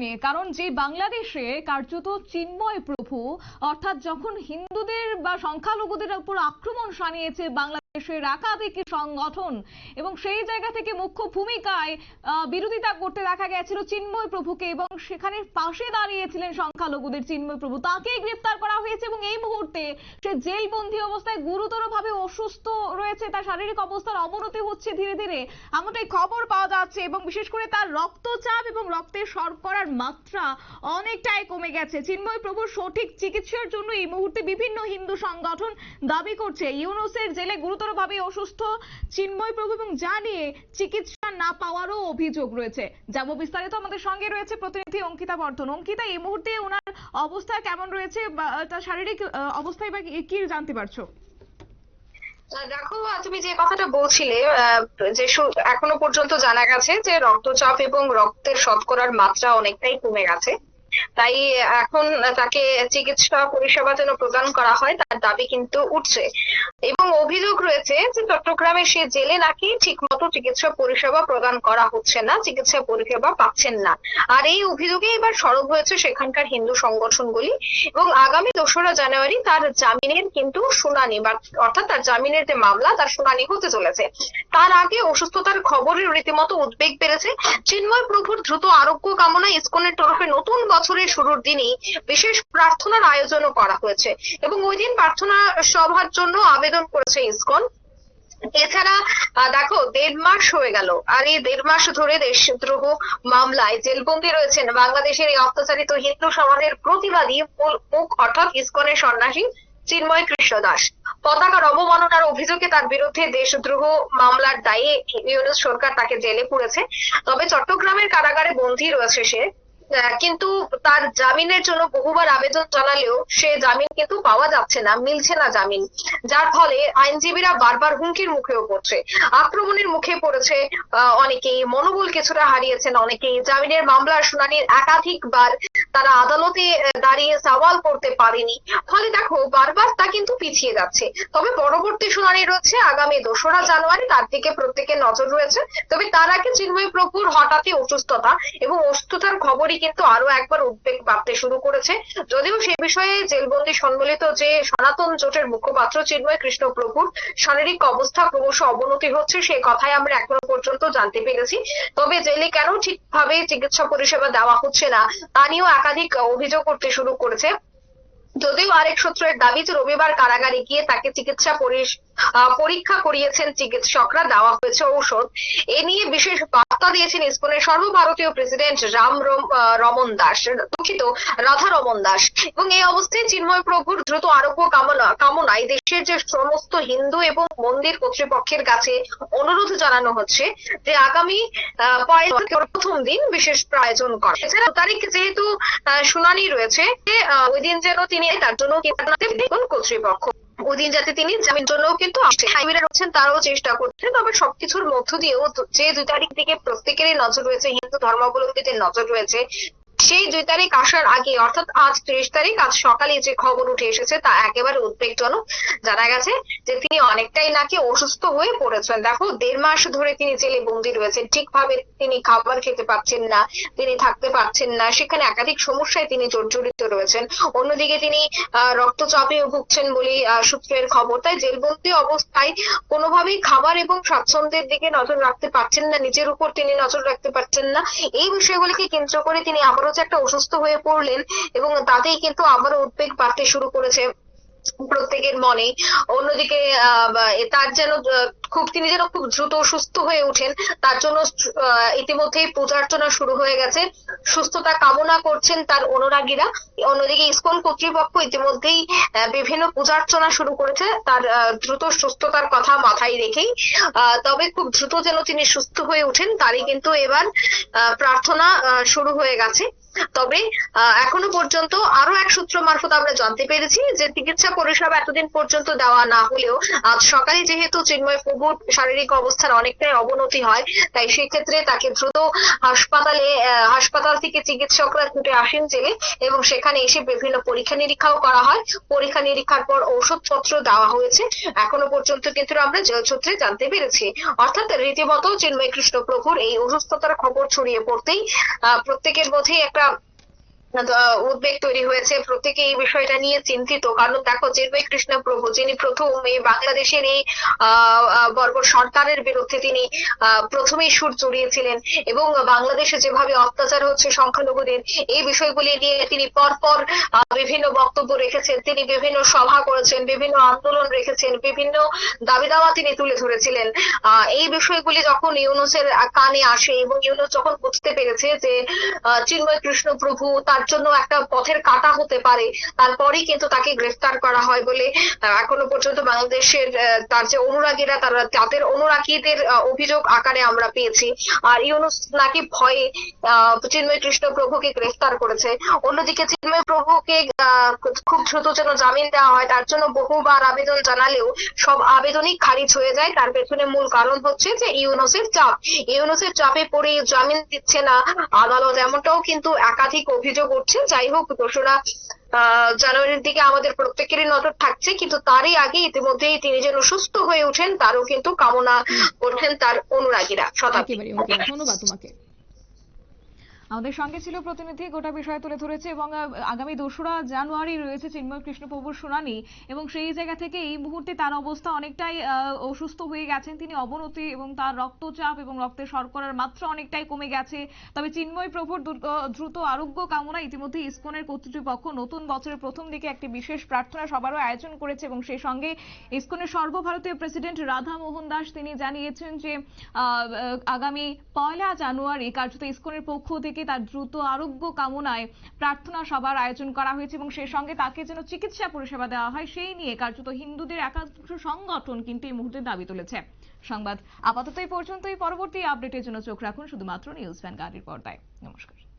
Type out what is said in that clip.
নিয়ে, কারণ যে বাংলাদেশে কার্যত চিন্ময় প্রভু, অর্থাৎ যখন হিন্দুদের বা সংখ্যালঘুদের উপর আক্রমণ সানিয়েছে বাংলাদেশের একাধিক সংগঠন এবং সেই জায়গা থেকে মুখ্য ভূমিকায় বিরোধিতা করতে দেখা গেছিল চিন্ময় প্রভুকে এবং সেখানে পাশে দাঁড়িয়েছিলেন সংখ্যালঘুদের চিন্ময় প্রভু। তাকেই গ্রেফতার করা হয়েছে এবং এই মুহূর্তে সে জেলবন্দি অবস্থায় গুরুতরভাবে অসুস্থ রয়েছে। তার শারীরিক অবস্থার অবনতি হচ্ছে ধীরে ধীরে। এমনটাই খবর পাওয়া যাচ্ছে এবং বিশেষ করে তার রক্তচাপ এবং রক্তের শর্করার মাত্রা অনেকটাই কমে গেছে। চিন্ময় প্রভুর সঠিক চিকিৎসার জন্য এই মুহূর্তে বিভিন্ন হিন্দু সংগঠন দাবি করছে। ইউনুসের জেলে গুরুতরভাবে অসুস্থ চিন্ময় প্রভু এবং যা নিয়ে চিকিৎসা না পাওয়ারও অভিযোগ রয়েছে। যাব বিস্তারিত আমাদের সঙ্গে রয়েছে প্রতিনিধি অঙ্কিতা বর্ধন। অঙ্কিতা, এই মুহূর্তে ওনার অবস্থা কেমন রয়েছে তার শারীরিক অবস্থায় বা কি জানতে পারছ? দেখো তুমি যে কথাটা বলছিলে যে এখনও পর্যন্ত জানা গেছে যে রক্তচাপ এবং রক্তের শতকরার মাত্রা অনেকটাই কমে গেছে। তাই এখন তাকে চিকিৎসা পরিষেবা যেন প্রদান করা হয় দাবি কিন্তু উঠছে। এবং অভিযোগ রয়েছে যে চট্টগ্রামে সে জেলে নাকি ঠিকমতো চিকিৎসা পরিষেবা প্রদান করা হচ্ছে না, চিকিৎসা পরিষেবা পাচ্ছেন না। আর এই অভিযোগে এবার সরব হয়েছে সেখানকার হিন্দু সংগঠনগুলি এবং আগামী দোসরা জানুয়ারি তার জামিনের কিন্তু শুনানি বা অর্থাৎ তার জামিনের যে মামলা, তার শুনানি হতে চলেছে। তার আগে অসুস্থতার খবরের রীতিমতো উদ্বেগ বেড়েছে। চিন্ময় প্রভুর দ্রুত আরোগ্য কামনায় ইসকনের তরফে নতুন বছরের শুরুর দিনই বিশেষ প্রার্থনার আয়োজনও করা হয়েছে। এবং ওই দিন প্রার্থনা সভার জন্য আবেদন করেছে ইসকন। এছাড়া দেখো, দেড় মাস হয়ে গেল, আর এই দেড় মাস ধরে দেশদ্রোহ মামলায় জেলবন্দি রয়েছেন বাংলাদেশের এই অত্যাচারিত হিন্দু সমাজের প্রতিবাদী মুখ অর্থাৎ ইসকনের সন্ন্যাসী চিন্ময় কৃষ্ণ দাস। পতাকার অবমাননার অভিযোগে তার বিরুদ্ধে দেশদ্রোহ মামলার দায়ে ইউনুস সরকার তাকে জেলে পুরেছে। তবে চট্টগ্রামের কারাগারে বন্দী রয়েছে সে। কিন্তু তার জামিনের জন্য বহুবার আবেদন জানালেও সে জামিন কিন্তু পাওয়া যাচ্ছে না, মিলছে না জামিন। যার ফলে আইনজীবীরা বারবার হুমকির মুখেও পড়ছে। আক্রমণের মুখে পড়েছে অনেকেই। মনোবল কিছুটা হারিয়েছেন অনেকেই। জামিনের মামলার শুনানির একাধিকবার তারা আদালতে দাঁড়িয়ে সওয়াল করতে পারেনি। ফলে দেখো, বারবার তা কিন্তু পিছিয়ে যাচ্ছে। তবে পরবর্তী শুনানি রয়েছে, আগামী দোসরা জানুয়ারি, তার দিকে প্রত্যেকের নজর রয়েছে। তবে তার আগে চিন্ময় প্রভুর হঠাৎই অসুস্থতা এবং অসুস্থতার খবরই কিন্তু আরও একবার উদ্বেগ বাড়তে শুরু করেছে। যদিও সে বিষয়ে জেলবন্দি সম্মিলিত যে সনাতন জোটের মুখপাত্র চিন্ময় কৃষ্ণ প্রভুর শারীরিক অবস্থা ক্রমশ অবনতি হচ্ছে, সে কথাই আমরা এখনও পর্যন্ত জানতে পেরেছি। তবে জেলে কেন ঠিকভাবে চিকিৎসা পরিষেবা দেওয়া হচ্ছে না, তা নিয়েও একাধিক অভিযোগ করতে শুরু করেছে। যদিও আরেক সূত্রের দাবি যে রবিবার কারাগারে গিয়ে তাকে চিকিৎসা পরীক্ষা করিয়েছেন চিকিৎসকরা, দেওয়া হয়েছে ঔষধ। এ নিয়ে বিশেষ বার্তা দিয়েছেন ইসকনের সর্বভারতীয় প্রেসিডেন্ট রাম রমন দাস, দুঃখিত, রাধা রমন দাস। এবং এই অবস্থায় চিন্ময় প্রভুর দ্রুত আরোগ্য কামনা কামনায় দেশের যে সমস্ত হিন্দু এবং মন্দির কর্তৃপক্ষের কাছে অনুরোধ জানানো হচ্ছে যে আগামী প্রথম দিন বিশেষ আয়োজন করে। এছাড়া তারিখ যেহেতু শুনানি রয়েছে ওই দিন যেন তিনি তার জন্য কর্তৃপক্ষ। ওই দিন যাতে তিনি জামিন জন্য কিন্তু আইবিরা রয়েছেন, তারাও চেষ্টা করছেন। তবে সবকিছুর মধ্য দিয়েও যে দুই তারিখ থেকে প্রত্যেকেরই নজর রয়েছে, হিন্দু ধর্মাবলম্বীদের নজর রয়েছে সেই দুই তারিখ আসার আগে অর্থাৎ আজ ত্রিশ তারিখ, আজ সকালে যে খবর উঠে এসেছে তা একেবারে উদ্বেগজনক জানা গেছে যে তিনি অনেকটাই নাকি অসুস্থ হয়ে পড়েছেন। দেখো, দেড় মাস ধরে তিনি জেলে বন্দি রয়েছেন। ঠিকভাবে তিনি খাবার খেতে পাচ্ছেন না, তিনি থাকতে পারছেন না। সেখানে একাধিক সমস্যায় তিনি জর্জরিত রয়েছেন। অন্যদিকে তিনি রক্তচাপেও ভুগছেন বলে সূত্রের খবর। তাই জেলবন্দি অবস্থায় কোনোভাবেই খাবার এবং স্বাচ্ছন্দ্যের দিকে নজর রাখতে পারছেন না। নিজের উপর তিনি নজর রাখতে পারছেন না। এই বিষয়গুলিকে কেন্দ্র করে তিনি আবারও যে একটা অসুস্থ হয়ে পড়লেন এবং তাতেই কিন্তু আবারও উদ্বেগ বাড়তে শুরু করেছে প্রত্যেকের মনে। অন্যদিকে আহ, তার যেন খুব তিনি যেন খুব দ্রুত সুস্থ হয়ে ওঠেন তার জন্য ইতিমধ্যেই পূজার্চনা শুরু হয়ে গেছে। সুস্থতা কামনা করছেন তার অনুরাগীরা। অন্যদিকে ইসকন কর্তৃপক্ষ ইতিমধ্যেই বিভিন্ন পূজার্চনা শুরু করেছে তার দ্রুত সুস্থতার কথা মাথায় রেখেই। তবে খুব দ্রুত যেন তিনি সুস্থ হয়ে ওঠেন তারই কিন্তু এবার প্রার্থনা শুরু হয়ে গেছে। তবে এখনও পর্যন্ত আরও এক সূত্র মারফত আমরা জানতে পেরেছি যে চিকিৎসা পরিষেবা এতদিন পর্যন্ত দেওয়া না হলেও আজ সকালে যেহেতু চিন্ময় প্রভুর শারীরিক অবস্থার অনেকটাই অবনতি হয়, তাই সেক্ষেত্রে তাকে দ্রুত হাসপাতালে হাসপাতাল থেকে চিকিৎসকরা ছুটে আসেন জেলে এবং সেখানে এসে বিভিন্ন পরীক্ষা নিরীক্ষাও করা হয়। পরীক্ষা নিরীক্ষার পর ঔষধপত্র দেওয়া হয়েছে। এখনও পর্যন্ত কিন্তু আমরা জেল সূত্রে জানতে পেরেছি। অর্থাৎ রীতিমতো চিন্ময় কৃষ্ণ প্রভুর এই অসুস্থতার খবর ছড়িয়ে পড়তেই প্রত্যেকের মধ্যেই একটা উদ্বেগ তৈরি হয়েছে। প্রত্যেকে এই বিষয়টা নিয়ে চিন্তিত। কারণ দেখো চিন্ময় কৃষ্ণ প্রভু, যিনি প্রথম এই বাংলাদেশের এই বর্বর সরকারের বিরুদ্ধে তিনি প্রথমেই সুর চড়িয়েছিলেন এবং বাংলাদেশে যেভাবে অত্যাচার হচ্ছে সংখ্যালঘুদের, এই বিষয়গুলি নিয়ে তিনি পরপর বিভিন্ন বক্তব্য রেখেছেন। তিনি বিভিন্ন সভা করেছেন, বিভিন্ন আন্দোলন রেখেছেন, বিভিন্ন দাবি দাওয়া তিনি তুলে ধরেছিলেন। এই বিষয়গুলি যখন ইউনুসের কানে আসে এবং ইউনুস যখন বুঝতে পেরেছে যে চিন্ময় কৃষ্ণ প্রভু তার জন্য একটা পথের কাটা হতে পারে। তারপরেই কিন্তু তাকে গ্রেফতার করা হয় বলে এখনও পর্যন্ত বাংলাদেশের তার যে অনুরাগীরা, তারা তাদের অনুরাগীদের অভিযোগ আকারে আমরা পেয়েছি। আর ইউনুস নাকি ভয়ে চিন্ময় কৃষ্ণ প্রভুকে গ্রেফতার করেছে। অন্যদিকে চিন্ময় প্রভুকে খুব দ্রুত যেন জামিন দেওয়া হয়, তার জন্য বহুবার আবেদন জানালেও সব আবেদনই খারিজ হয়ে যায়। তার পেছনে মূল কারণ হচ্ছে যে ইউনুসের চাপ। ইউনুসের চাপে পড়ে জামিন দিচ্ছে না আদালত, এমনটাও কিন্তু একাধিক অভিযোগ উঠছে যাই হোক আহ, জানুয়ারির দিকে আমাদের প্রত্যেকেরই নজর থাকছে কিন্তু তারই আগে ইতিমধ্যেই তিনি যেন সুস্থ হয়ে ওঠেন তারও কিন্তু কামনা করছেন তার অনুরাগীরা। শতাব্দী। ধন্যবাদ তোমাকে। আমাদের সঙ্গে ছিল প্রতিনিধি, গোটা বিষয় তুলে ধরেছে এবং আগামী দোসরা জানুয়ারি রয়েছে চিন্ময় কৃষ্ণপ্রভুর শুনানি এবং সেই জায়গা থেকে এই মুহূর্তে তার অবস্থা অনেকটাই অসুস্থ হয়ে গেছেন তিনি, অবনতি এবং তার রক্তচাপ এবং রক্তের শর্করার মাত্রা অনেকটাই কমে গেছে। তবে চিন্ময় প্রভুর দ্রুত আরোগ্য কামনা ইতিমধ্যে ইসকনের কর্তৃপক্ষ নতুন বছরের প্রথম দিকে একটি বিশেষ প্রার্থনা সভারও আয়োজন করেছে এবং সেই সঙ্গে ইসকনের সর্বভারতীয় প্রেসিডেন্ট রাধা মোহন দাস তিনি জানিয়েছেন যে আগামী পয়লা জানুয়ারি কার্যত ইসকনের পক্ষ থেকে তার দ্রুত আরোগ্য কামনায় প্রার্থনা সভার আয়োজন করা হয়েছে এবং সেই সঙ্গে তাকে যেন চিকিৎসা পরিষেবা দেওয়া হয়, সেই নিয়ে কার্যত হিন্দুদের একাংশ সংগঠন কিন্তু এই মুহূর্তে দাবি তুলেছে। সংবাদ আপাতত এই পর্যন্তই। পরবর্তী আপডেটের জন্য চোখ রাখুন শুধুমাত্র নিউজ গাড়ির পর্দায়। নমস্কার।